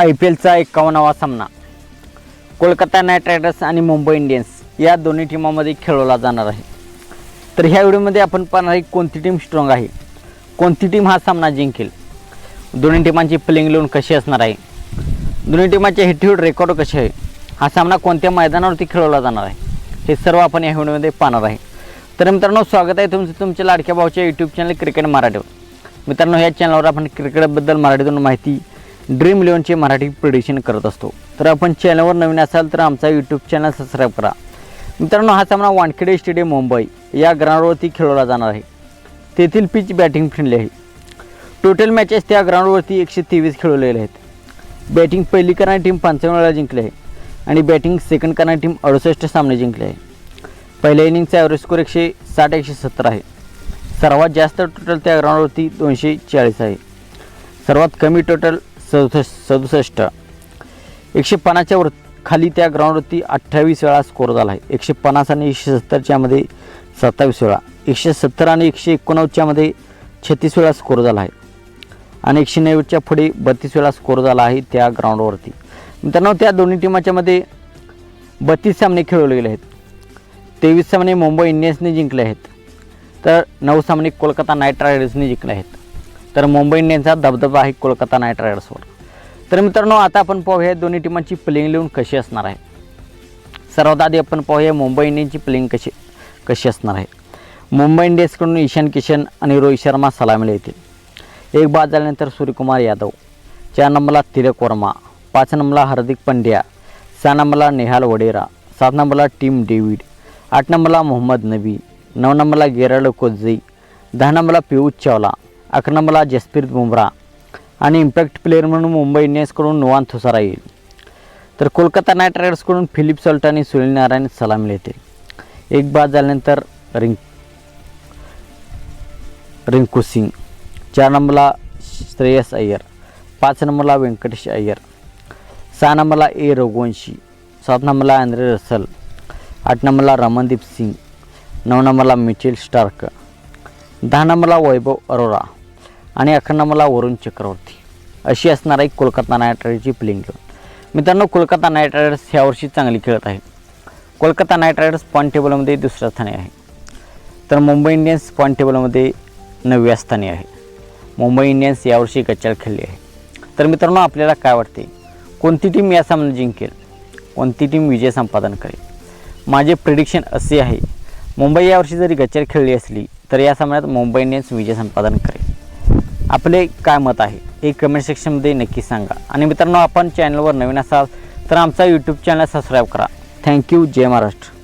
I P एलचा एकावन्नावा सामना. Kolkata night riders आणि Mumbai Indians या दोन्ही टीमामध्ये खेळवला जाणार आहे. तर ह्या व्हिडिओमध्ये आपण पाहणार आहे कोणती टीम स्ट्रॉंग आहे. कोणती टीम हा सामना जिंकेल. दोन्ही टीमांची प्लेइंग लोन कशी असणार आहे. दोन्ही टीमाचे हेड रेकॉर्ड कसे आहे. हा सामना कोणत्या मैदानावरती खेळवला जाणार आहे. हे सर्व आपण या व्हिडिओमध्ये पाहणार आहे. तर मित्रांनो स्वागत आहे तुमचं तुमच्या लाडक्या भाऊच्या यूट्यूब चॅनल क्रिकेट मराठीवर. मित्रांनो या चॅनलवर आपण क्रिकेटबद्दल मराठीतून माहिती ड्रीम इलेव्हनचे मराठी प्रिडिशन करत असतो. तर आपण चॅनलवर नवीन असाल तर आमचा यूट्यूब चॅनल सबस्क्राईब करा. मित्रांनो हा सामना वानखेडे स्टेडियम मुंबई या ग्राउंडवरती खेळवला जाणार आहे. तेथील पिच बॅटिंग फ्रेंडली आहे. टोटल मॅचेस त्या ग्राउंडवरती एकशे तेवीस खेळवलेले आहेत. बॅटिंग पहिली करणारी टीम पंचावन्न वेळा जिंकली आहे. आणि बॅटिंग सेकंड करणारी टीम अडुसष्ट सामने जिंकले आहे. पहिल्या इनिंगचा ॲव्हरेज स्कोर एकशे साठ एकशे सत्तर आहे. सर्वात जास्त टोटल त्या ग्राउंडवरती दोनशे चाळीस आहे. सर्वात कमी टोटल सदुसष्ट सदुसष्ट. एकशे पन्नासच्या वर खाली त्या ग्राउंडवरती अठ्ठावीस वेळा स्कोर झाला आहे. एकशे पन्नास आणि एकशे सत्तरच्यामध्ये सत्तावीस वेळा. एकशे सत्तर आणि एकशे एकोणनव्वदच्यामध्ये छत्तीस वेळा स्कोर झाला आहे. आणि एकशे नव्वदच्या पुढे बत्तीस वेळा स्कोर झाला आहे त्या ग्राउंडवरती मित्रांनो त्या दोन्ही टीमाच्यामध्ये बत्तीस सामने खेळवले गेले आहेत. तेवीस सामने मुंबई इंडियन्सने जिंकले आहेत. तर नऊ सामने कोलकाता नाईट रायडर्सने जिंकले आहेत. तर मुंबई इंडियन्सचा दबदबा आहे कोलकाता नाईट रायडर्सवर. तर मित्रांनो आता आपण पाहूया दोन्ही टीमांची प्लेइंग लिहून कशी असणार आहे. सर्वात आधी आपण पाहूया मुंबई इंडियन्सची प्लेइंग कशी कशी असणार आहे. मुंबई इंडियन्सकडून ईशान किशन आणि रोहित शर्मा सलामीला येतील एक बाद झाल्यानंतर सूर्यकुमार यादव चार नंबरला तिलक वर्मा पाच नंबरला हार्दिक पंड्या सहा नंबरला नेहाल वडेरा सात नंबरला टीम डेव्हिड आठ नंबरला मोहम्मद नबी नऊ नंबरला गेराल्ड कोझई दहा नंबरला पियुष चावला अकरा नंबरला जसप्रीत बुमरा आणि इम्पॅक्ट प्लेअर म्हणून मुंबई इंडियन्सकडून नुवान थुसारा येईल. तर कोलकाता नाईट रायडर्सकडून फिलिप सॉल्ट आणि सुनील नारायण सलामी येतील. एक बाद झाल्यानंतर रिंक रिंकू सिंग. चार नंबरला श्रेयस अय्यर. पाच नंबरला व्यंकटेश अय्यर. सहा नंबरला ए रघुवंशी. सात नंबरला अँद्रे रसल. आठ नंबरला रमनदीप सिंग. नऊ नंबरला मिचेल स्टार्क. दहा नंबरला वैभव अरोरा. आणि अखंड मला वरुण चक्रवर्ती. अशी असणार आहे कोलकाता नाईट रायडर्सची प्लेइंग मित्रांनो कोलकाता नाईट रायडर्स ह्यावर्षी चांगली खेळत आहे कोलकाता नाईट रायडर्स पॉईंट टेबलमध्ये दुसऱ्या स्थानी आहे. तर मुंबई इंडियन्स पॉईंट टेबलमध्ये नवव्या स्थानी आहे. मुंबई इंडियन्स यावर्षी गच्चाळ खेळली आहे. तर मित्रांनो आपल्याला काय वाटते? कोणती टीम या सामना जिंकेल? कोणती टीम विजय संपादन करेल? माझे प्रिडिक्शन असे आहे मुंबई यावर्षी जरी गच्चाळ खेळली असली तर या सामन्यात मुंबई इंडियन्स विजय संपादन करेल. आपले काय मत आहे हे कमेंट सेक्शनमध्ये नक्की सांगा. आणि मित्रांनो आपण चॅनलवर नवीन असाल तर आमचा यूट्यूब चॅनल सबस्क्राईब करा. थँक्यू जय महाराष्ट्र.